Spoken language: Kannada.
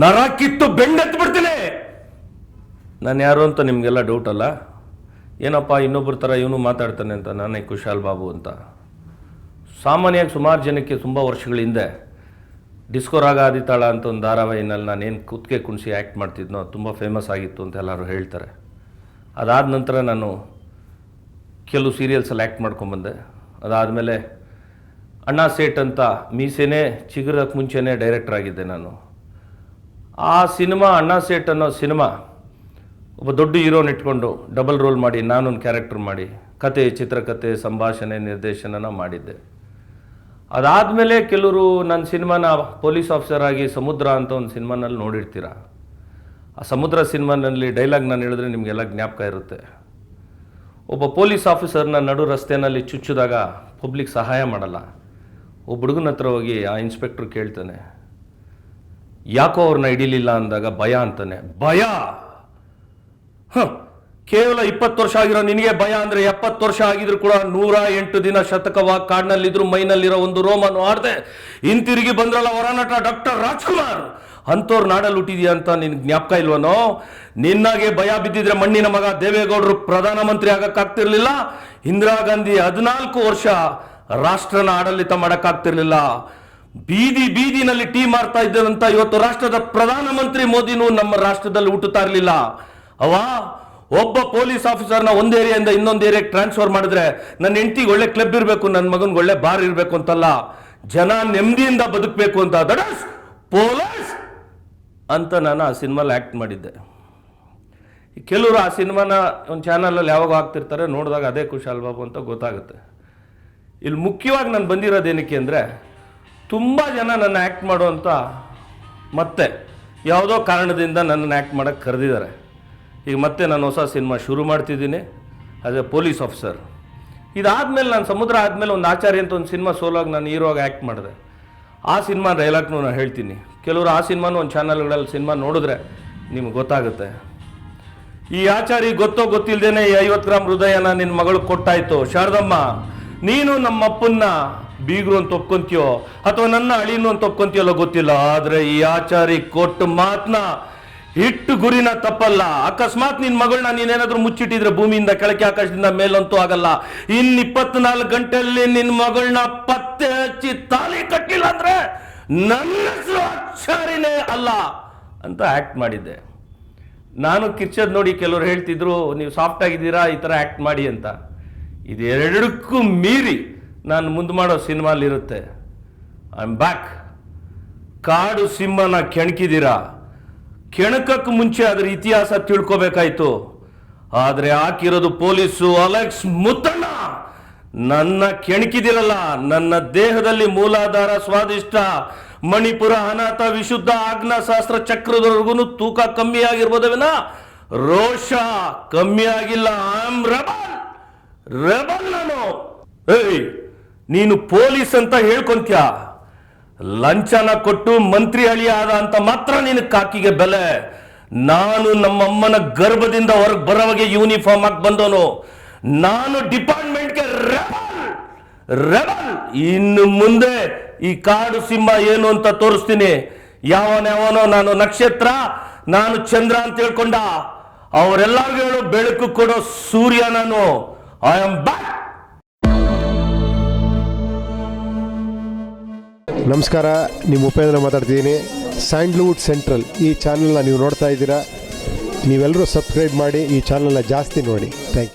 ನರ ಕಿತ್ತು ಬೆಂಡೆತ್ ಬಿಡ್ತೀನಿ. ನಾನು ಯಾರು ಅಂತ ನಿಮಗೆಲ್ಲ ಡೌಟ್ ಅಲ್ಲ? ಏನಪ್ಪ ಇನ್ನೊಬ್ಬರ ಥರ ಇವನು ಮಾತಾಡ್ತಾನೆ ಅಂತ, ನಾನೇ ಕುಶಾಲ್ ಬಾಬು ಅಂತ. ಸಾಮಾನ್ಯವಾಗಿ ಸುಮಾರು ಜನಕ್ಕೆ ತುಂಬ ವರ್ಷಗಳ ಹಿಂದೆ ಡಿಸ್ಕೋ ರಾಗ ಆದಿತಾಳ ಅಂತ ಒಂದು ಧಾರಾವಾಹಿನಲ್ಲಿ ನಾನೇನು ಕುತ್ತಿಗೆ ಕುಣಿಸಿ ಆ್ಯಕ್ಟ್ ಮಾಡ್ತಿದ್ನೋ, ತುಂಬ ಫೇಮಸ್ ಆಗಿತ್ತು ಅಂತ ಎಲ್ಲರೂ ಹೇಳ್ತಾರೆ. ಅದಾದ ನಂತರ ನಾನು ಕೆಲವು ಸೀರಿಯಲ್ಸಲ್ಲಿ ಆ್ಯಕ್ಟ್ ಮಾಡ್ಕೊಂಬಂದೆ ಅದಾದಮೇಲೆ ಅಣ್ಣಾ ಸೇಟ್ ಅಂತ ಮೀಸೆನೇ ಚಿಗುರಕ್ಕೆ ಮುಂಚೆನೇ ಡೈರೆಕ್ಟರ್ ಆಗಿದ್ದೆ ನಾನು. ಆ ಸಿನಿಮಾ ಅಣ್ಣಾ ಸೇಟ್ ಅನ್ನೋ ಸಿನಿಮಾ ಒಬ್ಬ ದೊಡ್ಡ ಹೀರೋನ್ ಇಟ್ಕೊಂಡು ಡಬಲ್ ರೋಲ್ ಮಾಡಿ, ನಾನೊಂದು ಕ್ಯಾರೆಕ್ಟರ್ ಮಾಡಿ, ಕತೆ ಚಿತ್ರಕಥೆ ಸಂಭಾಷಣೆ, ನಿರ್ದೇಶನನ ಮಾಡಿದ್ದೆ. ಅದಾದಮೇಲೆ ಕೆಲವರು ನನ್ನ ಸಿನಿಮಾನ ಪೊಲೀಸ್ ಆಫೀಸರ್ ಆಗಿ ಸಮುದ್ರ ಅಂತ ಒಂದು ಸಿನಿಮಾನಲ್ಲಿ ನೋಡಿರ್ತೀರ? ಆ ಸಮುದ್ರ ಸಿನಿಮಾನಲ್ಲಿ ಡೈಲಾಗ್ ನಾನು ಹೇಳಿದ್ರೆ ನಿಮಗೆಲ್ಲ ಜ್ಞಾಪಕ ಇರುತ್ತೆ. ಒಬ್ಬ ಪೊಲೀಸ್ ಆಫೀಸರ್ನ ನಡು ರಸ್ತೆಯಲ್ಲಿ ಚುಚ್ಚಿದಾಗ ಪಬ್ಲಿಕ್ ಸಹಾಯ ಮಾಡಲ್ಲ. ಒಬ್ಬ ಹುಡುಗನ ಹತ್ರ ಹೋಗಿ ಆ ಇನ್ಸ್ಪೆಕ್ಟ್ರ್ ಕೇಳ್ತಾನೆ ಯಾಕೋ ಅವ್ರನ್ನ ಹಿಡಿಲಿಲ್ಲ ಅಂದಾಗ ಭಯ ಅಂತಾನೆ. ಭಯ? ಹ, ಕೇವಲ ಇಪ್ಪತ್ತು ವರ್ಷ ಆಗಿರೋ ನಿನಗೆ ಭಯ ಅಂದ್ರೆ ಎಪ್ಪತ್ತು ವರ್ಷ ಆಗಿದ್ರು ಕೂಡ ನೂರ ಎಂಟು ದಿನ ಶತಕವಾಗಿ ಕಾಡಿನಲ್ಲಿದ್ರು ಮೈನಲ್ಲಿರೋ ಒಂದು ರೋಮನ್ನು ಆಡದೆ. ಹಿಂತಿರುಗಿ ಬಂದ್ರಲ್ಲ ಹೊರನಟ ಡಾಕ್ಟರ್ ರಾಜ್ಕುಮಾರ್. ಅಂಥವ್ರು ನಾಡಲ್ಲಿ ಹುಟ್ಟಿದ್ಯಾ ಅಂತ ನಿನ್ ಜ್ಞಾಪಕ ಇಲ್ವನೋ? ನಿನ್ನಾಗೆ ಭಯ ಬಿದ್ದಿದ್ರೆ ಮಣ್ಣಿನ ಮಗ ದೇವೇಗೌಡರು ಪ್ರಧಾನಮಂತ್ರಿ ಆಗಕ್ಕಾಗ್ತಿರ್ಲಿಲ್ಲ. ಇಂದಿರಾ ಗಾಂಧಿ ಹದಿನಾಲ್ಕು ವರ್ಷ ರಾಷ್ಟ್ರನ ಆಡಳಿತ ಮಾಡಕ್ಕಾಗ್ತಿರ್ಲಿಲ್ಲ. ಬೀದಿ ಬೀದಿನಲ್ಲಿ ಟೀ ಮಾರ್ತಾ ಇದ್ದಂತ ಇವತ್ತು ರಾಷ್ಟ್ರದ ಪ್ರಧಾನಮಂತ್ರಿ ಮೋದಿನೂ ನಮ್ಮ ರಾಷ್ಟ್ರದಲ್ಲಿ ಹುಟ್ಟುತ್ತಾ ಇರಲಿಲ್ಲ. ಅವ ಒಬ್ಬ ಪೊಲೀಸ್ ಆಫೀಸರ್ನ ಒಂದು ಏರಿಯಾದಿಂದ ಇನ್ನೊಂದು ಏರಿಯಾಗೆ ಟ್ರಾನ್ಸ್ಫರ್ ಮಾಡಿದ್ರೆ ನನ್ನ ಹೆಂಡತಿಗೆ ಒಳ್ಳೆ ಕ್ಲಬ್ ಇರಬೇಕು, ನನ್ನ ಮಗನಿಗೆ ಒಳ್ಳೆ ಬಾರ್ ಇರಬೇಕು ಅಂತಲ್ಲ. ಜನ ನೆಮ್ಮದಿಯಿಂದ ಬದುಕಬೇಕು ಅಂತ. ದಡಸ್ ಪೊಲೀಸ್ ಅಂತ ನಾನು ಆ ಸಿನಿಮಾಲಿ ಆ್ಯಕ್ಟ್ ಮಾಡಿದ್ದೆ. ಕೆಲವರು ಆ ಸಿನಿಮಾನ ಒಂದು ಚಾನಲಲ್ಲಿ ಯಾವಾಗ ಹಾಕ್ತಿರ್ತಾರೆ, ನೋಡಿದಾಗ ಅದೇ ಖುಷಿ ಬಾಬು ಅಂತ ಗೊತ್ತಾಗುತ್ತೆ. ಇಲ್ಲಿ ಮುಖ್ಯವಾಗಿ ನಾನು ಬಂದಿರೋದೇನಕ್ಕೆ ಅಂದರೆ ತುಂಬ ಜನ ನನ್ನ ಆ್ಯಕ್ಟ್ ಮಾಡುವಂಥ ಮತ್ತೆ ಯಾವುದೋ ಕಾರಣದಿಂದ ನನ್ನನ್ನು ಆ್ಯಕ್ಟ್ ಮಾಡೋಕ್ಕೆ ಕರೆದಿದ್ದಾರೆ. ಈಗ ಮತ್ತೆ ನಾನು ಹೊಸ ಸಿನಿಮಾ ಶುರು ಮಾಡ್ತಿದ್ದೀನಿ. ಅದೇ ಪೊಲೀಸ್ ಆಫೀಸರ್ ಇದಾದಮೇಲೆ ನಾನು ಸಮುದ್ರ ಆದಮೇಲೆ ಒಂದು ಆಚಾರ್ಯ ಅಂತ ಒಂದು ಸಿನಿಮಾ ಸೋಲೋಗಿ ನಾನು ಹೀರೋಗಿ ಆ್ಯಕ್ಟ್ ಮಾಡಿದೆ. ಆ ಸಿನಿಮಾ ಡೈಲಾಗ್ನು ನಾನು ಹೇಳ್ತೀನಿ. ಕೆಲವರು ಆ ಸಿನಿಮಾನು ಒಂದು ಚಾನಲ್ಗಳಲ್ಲಿ ಸಿನಿಮಾ ನೋಡಿದ್ರೆ ನಿಮ್ಗೆ ಗೊತ್ತಾಗುತ್ತೆ. ಈ ಆಚಾರಿ ಗೊತ್ತೋ ಗೊತ್ತಿಲ್ಲದೇನೆ ಈ ಐವತ್ತು ಗ್ರಾಮ್ ಹೃದಯನ ನಿನ್ನ ಮಗಳು ಕೊಟ್ಟಾಯ್ತು. ಶಾರದಮ್ಮ, ನೀನು ನಮ್ಮ ಅಪ್ಪನ್ನ ಬೀಗರು ಅಂತ ಒಪ್ಕೊಂತೀಯೋ? ಅಥವಾ ನನ್ನ ಅಳಿನು ಅಂತ ಒಪ್ಕೊಂತೀಯಲ್ಲೋ ಗೊತ್ತಿಲ್ಲ. ಆದ್ರೆ ಈ ಆಚಾರಿ ಕೊಟ್ಟು ಮಾತ್ನ ಇಟ್ಟು ಗುರಿನ ತಪ್ಪಲ್ಲ. ಅಕಸ್ಮಾತ್ ನಿನ್ ಮಗಳನ್ನ ನೀನೇನಾದ್ರೂ ಮುಚ್ಚಿಟ್ಟಿದ್ರೆ ಭೂಮಿಯಿಂದ ಕೆಳಕ್ಕೆ ಆಕಾಶದಿಂದ ಮೇಲಂತೂ ಆಗಲ್ಲ. ಇನ್ ಇಪ್ಪತ್ನಾಲ್ಕು ಗಂಟೆಯಲ್ಲಿ ನಿನ್ ಮಗಳನ್ನ ಪತ್ತೆ ಹಚ್ಚಿ ತಾಲಿ ಕಟ್ಟಿಲ್ಲ ಅಂದ್ರೆ ನನ್ನ ಆಚಾರಿನೇ ಅಲ್ಲ ಅಂತ ಆಕ್ಟ್ ಮಾಡಿದ್ದೆ. ನಾನು ಕಿರ್ಚದ್ ನೋಡಿ ಕೆಲವರು ಹೇಳ್ತಿದ್ರು, ನೀವು ಸಾಫ್ಟ್ ಆಗಿದ್ದೀರಾ? ಈ ಥರ ಆ್ಯಕ್ಟ್ ಮಾಡಿ ಅಂತ. ಇದೆರಡಕ್ಕೂ ಮೀರಿ ನಾನು ಮುಂದೆ ಮಾಡೋ ಸಿನಿಮಾಲಿರುತ್ತೆ ಐ ಆಮ್ ಬ್ಯಾಕ್ ಕಾಡು ಸಿಂಹನ ಕೆಣಕಿದ್ದೀರಾ? ಕೆಣಕಕ್ಕೆ ಮುಂಚೆ ಅದರ ಇತಿಹಾಸ ತಿಳ್ಕೊಬೇಕಾಯ್ತು. ಆದರೆ ಹಾಕಿರೋದು ಪೊಲೀಸು ಅಲೆಕ್ಸ್ ಮುತ್ತಣ್ಣ. ನನ್ನ ಕೆಣಕಿದಿರಲ್ಲ ನನ್ನ ದೇಹದಲ್ಲಿ ಮೂಲಾಧಾರ ಸ್ವಾದಿಷ್ಟ. ಮಣಿಪುರ ಅನಾಥ ವಿಶುದ್ಧ ಆಗ್ನಾಶಾಸ್ತ್ರ ಚಕ್ರದವರೆಗೂ ತೂಕ ಕಮ್ಮಿ ಆಗಿರ್ಬೋದವೇನ ರೋಷ ಕಮ್ಮಿ ಆಗಿಲ್ಲ. ಐ ಆಮ್ ರೆಬಲ್ ರೆಬಲ್ ನಾನು. ಏಯ್ ನೀನು ಪೊಲೀಸ್ ಅಂತ ಹೇಳ್ಕೊಂತ್ಯ? ಲಂಚನ ಕೊಟ್ಟು ಮಂತ್ರಿ ಅಳಿಯ ಆದ ಅಂತ ಮಾತ್ರ ನಿನ್ನ ಕಾಕಿಗೆ ಬೆಲೆ. ನಾನು ನಮ್ಮಮ್ಮನ ಗರ್ಭದಿಂದ ಹೊರಗೆ ಬರೋವಾಗೆ ಯೂನಿಫಾರ್ಮ್ ಹಾಕಿ ಬಂದವನು. ನಾನು ಡಿಪಾರ್ಟ್ಮೆಂಟ್ಗೆ ಇನ್ನು ಮುಂದೆ ಈ ಕಾಡು ಸಿಂಹ ಏನು ಅಂತ ತೋರಿಸ್ತೀನಿ. ಯಾವನ್ಯಾವನೋ ನಾನು ನಕ್ಷತ್ರ, ನಾನು ಚಂದ್ರ ಅಂತ ಹೇಳ್ಕೊಂಡ. ಅವರೆಲ್ಲರಿಗೂ ಹೇಳೋ, ಬೆಳಕು ಕೊಡೋ ಸೂರ್ಯ ನಾನು. ಐ ಆಮ್ ಬ್ಯಾಕ್ ನಮಸ್ಕಾರ, ನಿಮ್ಮ ಉಪೇಂದ್ರ ಮಾತಾಡ್ತಿದ್ದೀನಿ. ಸ್ಯಾಂಡ್ಲ್ವುಡ್ ಸೆಂಟ್ರಲ್ ಈ ಚಾನಲ್ನ ನೀವು ನೋಡ್ತಾ ಇದ್ದೀರಾ, ನೀವೆಲ್ಲರೂ ಸಬ್ಸ್ಕ್ರೈಬ್ ಮಾಡಿ ಈ ಚಾನಲ್ನ ಜಾಸ್ತಿ ನೋಡಿ. Thank you.